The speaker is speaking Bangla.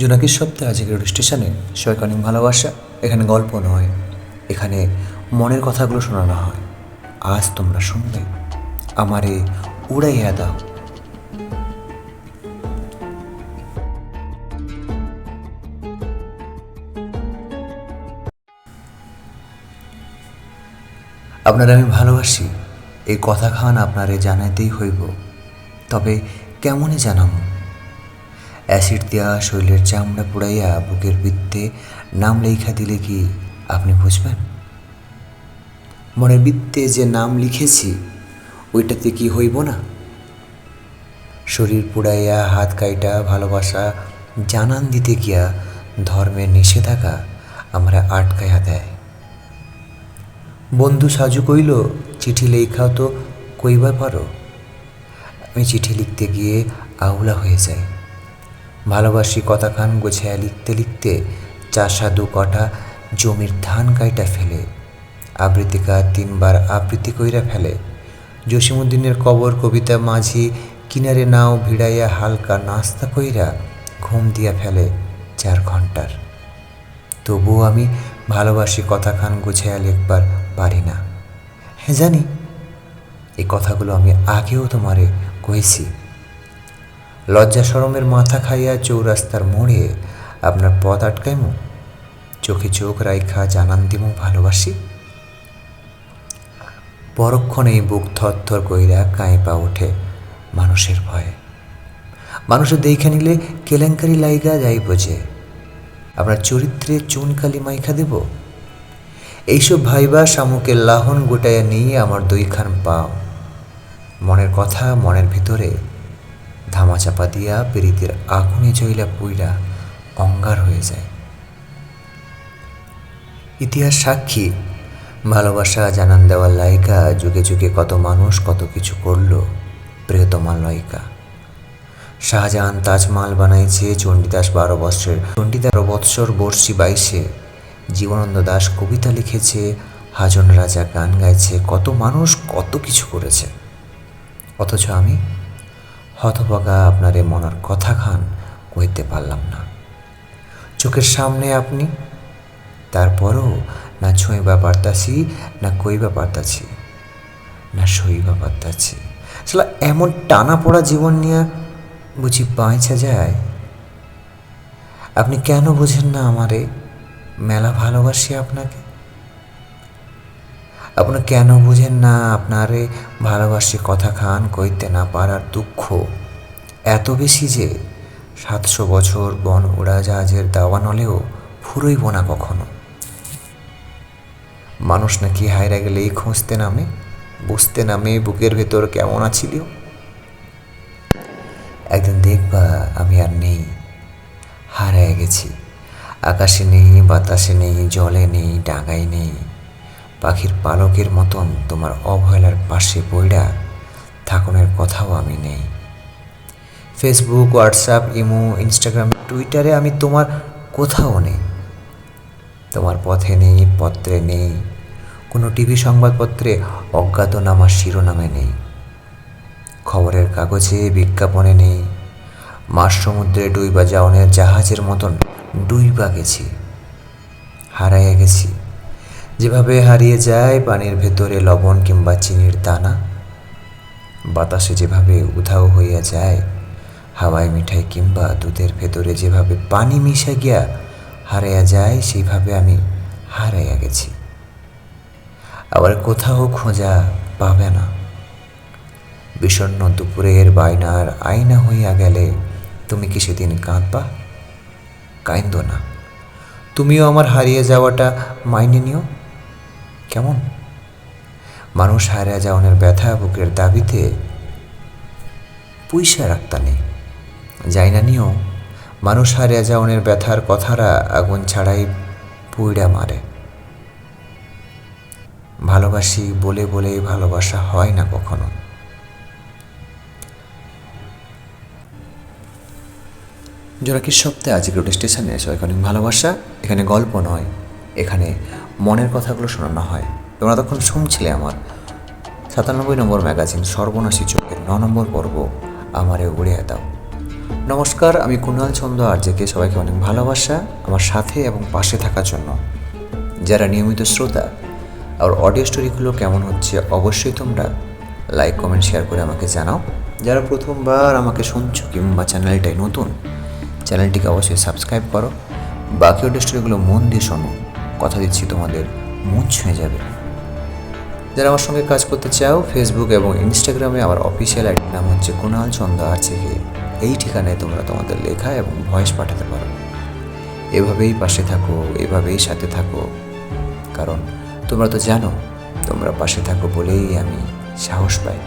জোনাকির সপ্তাহে আজকে রেডিও স্টেশনে। সবাইকে ভালোবাসা। এখানে গল্প নয়, এখানে মনের কথাগুলো শোনানো হয়। আজ তোমরা শুনবে আমারে উড়াইয়া দাও। আপনারা আমি ভালোবাসি। এই কথা খান আপনারে জানাইতেই হইব। তবে কেমনই জানাম অ্যাসিড দেওয়া শরীরের চামড়া পুড়াইয়া বুকের বৃত্তে নাম লেখা দিলে কি আপনি বুঝবেন? মনের বৃত্তে যে নাম লিখেছি, ওইটাতে কি হইব না? শরীর পুড়াইয়া হাত কাইটা ভালোবাসা জানান দিতে গিয়া ধর্মের নিষেধাজ্ঞা আমরা আটকাইয়া দেয়। বন্ধু সাজু কইল, চিঠি লেখাও তো কইবা পারো। আমি চিঠি লিখতে গিয়ে আউলা হয়ে যাই। ভালোবাসি কথাখান গোছায়া লিখতে লিখতে চাষা দু কটা জমির ধান কাইটা ফেলে, আবৃত্তিকা তিনবার আবৃত্তি কইরা ফেলে। জসিমুদ্দিনের কবর কবিতা মাঝি কিনারে নাও ভিড়াইয়া হালকা নাস্তা কইরা ঘুম দিয়া ফেলে চার ঘণ্টার তবুও আমি ভালোবাসি কথাখান গুছাইয়া লিখবার পারি না। হ্যাঁ জানি এই কথাগুলো আমি আগেও তোমারে কইছি। লজ্জা সরমের মাথা খাইয়া চৌরাস্তার মোড়ে আপনার পথ আটকাইমু? চোখে চোখ রাইখা জানান দিমু ভালোবাসি? পরক্ষণেই বুক থরথর কইরা কাঁইপা ওঠে মানুষের ভয়ে। মানুষের দেখে নিলে কেলেঙ্কারি লাইগা যাই বোঝে আপনার চরিত্রে চুনকালি মাইখা দেব? এইসব ভাইবা শামুকের লাহন গোটাইয়া নিয়ে আমার দুইখান পাও। মনের কথা মনের ভিতরে ধামাচাপা দিয়া প্রীতির আগুনে জইলা পুইরা অঙ্গার হয়ে যায়। ইতিহাস সাক্ষী, ভালোবাসা, জানান দেওয়ার লাইকা যুগে যুগে কত মানুষ কত কিছু করল প্রিয়তমা লয়িকা। শাহজাহান তাজমহল বানাইছে চণ্ডীদাস বারো বৎসর। চণ্ডীদাস বৎসর বর্ষি বাইশে জীবনানন্দ দাস কবিতা লিখেছে, হাজন রাজা গান গাইছে, কত মানুষ কত কিছু করেছে। অথচ আমি হতভাগা আপনারে মনার কথা খান কইতে পারলাম না। চোখের সামনে আপনি, তারপরও না ছুঁইবা পারতাছি, না কইবা পারতাছি, না সইবা পারতাছি। আসলে এমন টানা পড়া জীবন নিয়ে বুঝি বাঁচা যায়? আপনি কেন বোঝেন না আমারে? মেলা ভালোবাসি আপনাকে? আপনি কেন বুঝেন না আপনারে ভালোবাসি কথা খান কইতে না পারার দুঃখ? এত বেশি যে সাতশো বছর বন উড়াজাহাজের দাওয়ান হলেও ফুরইব না কখনো। মানুষ নাকি হায়রা গেলেই খুঁজতে নামে, বুঝতে নামে বুকের ভেতর কেমন আছিল? একদিন দেখবা আমি আর নেই। হারায় গেছি। আকাশে নেই, বাতাসে নেই, জলে নেই, ডাঙায় নেই। পাখির পালকের মতন তোমার অবহেলার পাশে বইরা থাকনের কথাও আমি নেই। ফেসবুক হোয়াটসঅ্যাপ ইমো ইনস্টাগ্রাম টুইটারে আমি তোমার কোথাও নেই। তোমার পথে নেই, পত্রে নেই। কোনো টিভি সংবাদপত্রে অজ্ঞাতনামা শিরোনামে নেই। খবরের কাগজে বিজ্ঞাপনে নেই। মাস সমুদ্রে ডুইবা যাওনের জাহাজের মতন ডুইবা গেছি। হারাইয়া গেছি। যেভাবে হারিয়ে যায় পানির ভেতরে লবণ কিংবা চিনির দানা, বাতাসে যেভাবে উধাও হইয়া যায় হাওয়াই মিঠাই কিংবা দুধের ভেতরে যেভাবে পানি মিশে গিয়া হারাইয়া যায়, সেইভাবে আমি হারাইয়া গেছি। আবার কোথাও খোঁজা পাবে না। বিষণ্ন দুপুরের বাইনার আয়না হইয়া গেলে তুমি কি সেদিন কাঁদবা? কাইন্দ না। তুমিও আমার হারিয়ে যাওয়াটা মাইনে নিও। কেমন? মানুষ হারিয়ে যাওয়ানের ব্যথা বুকের দাবিতে পয়সা রাখতা নেই। যাই না নিও, মানুষ হারিয়ে যাওয়ানের ব্যথার কথারা আগুন ছাড়াই পুইড়া মারে। ভালোবাসি বলে বলে ভালোবাসা হয় না কখনো। জোরাকির সপ্তাহে আজকে রোড স্টেশনে সবাইকে অনেক ভালোবাসা, এখানে গল্প নয়। এখানে মনের কথাগুলো শোনানো হয়। তোমরা তখন শুনছিলে আমার সাতানব্বই নম্বর ম্যাগাজিন, সর্বনাশী চোখের ন নম্বর পর্ব, আমারে উড়িয়ে দাও। নমস্কার, আমি কুণাল চন্দ আর্যকে সবাইকে অনেক ভালোবাসা, আমার সাথে এবং পাশে থাকার জন্য। যারা নিয়মিত শ্রোতা, আর অডিও স্টোরিগুলো কেমন হচ্ছে অবশ্যই তোমরা লাইক, কমেন্ট, শেয়ার করে আমাকে জানাও। যারা প্রথমবার আমাকে শুনছো কিংবা চ্যানেলটাই নতুন, চ্যানেলটিকে অবশ্যই সাবস্ক্রাইব করো। বাকি অডিও স্টোরিগুলো মন দিয়ে শোনো। কথা দিচ্ছি, তোমাদের মন ছুঁয়ে যাবে। যারা আমার সঙ্গে কাজ করতে চাও ফেসবুক এবং ইনস্টাগ্রামে আমার অফিসিয়াল আইডির নাম হচ্ছে কুণাল চন্দা আর্চিকে এই ঠিকানায় তোমরা তোমাদের লেখা এবং ভয়েস পাঠাতে পারো। এভাবেই পাশে থাকো, এভাবেই সাথে থাকো। কারণ তোমরা তো জানো, তোমরা পাশে থাকো বলেই আমি সাহস পাই।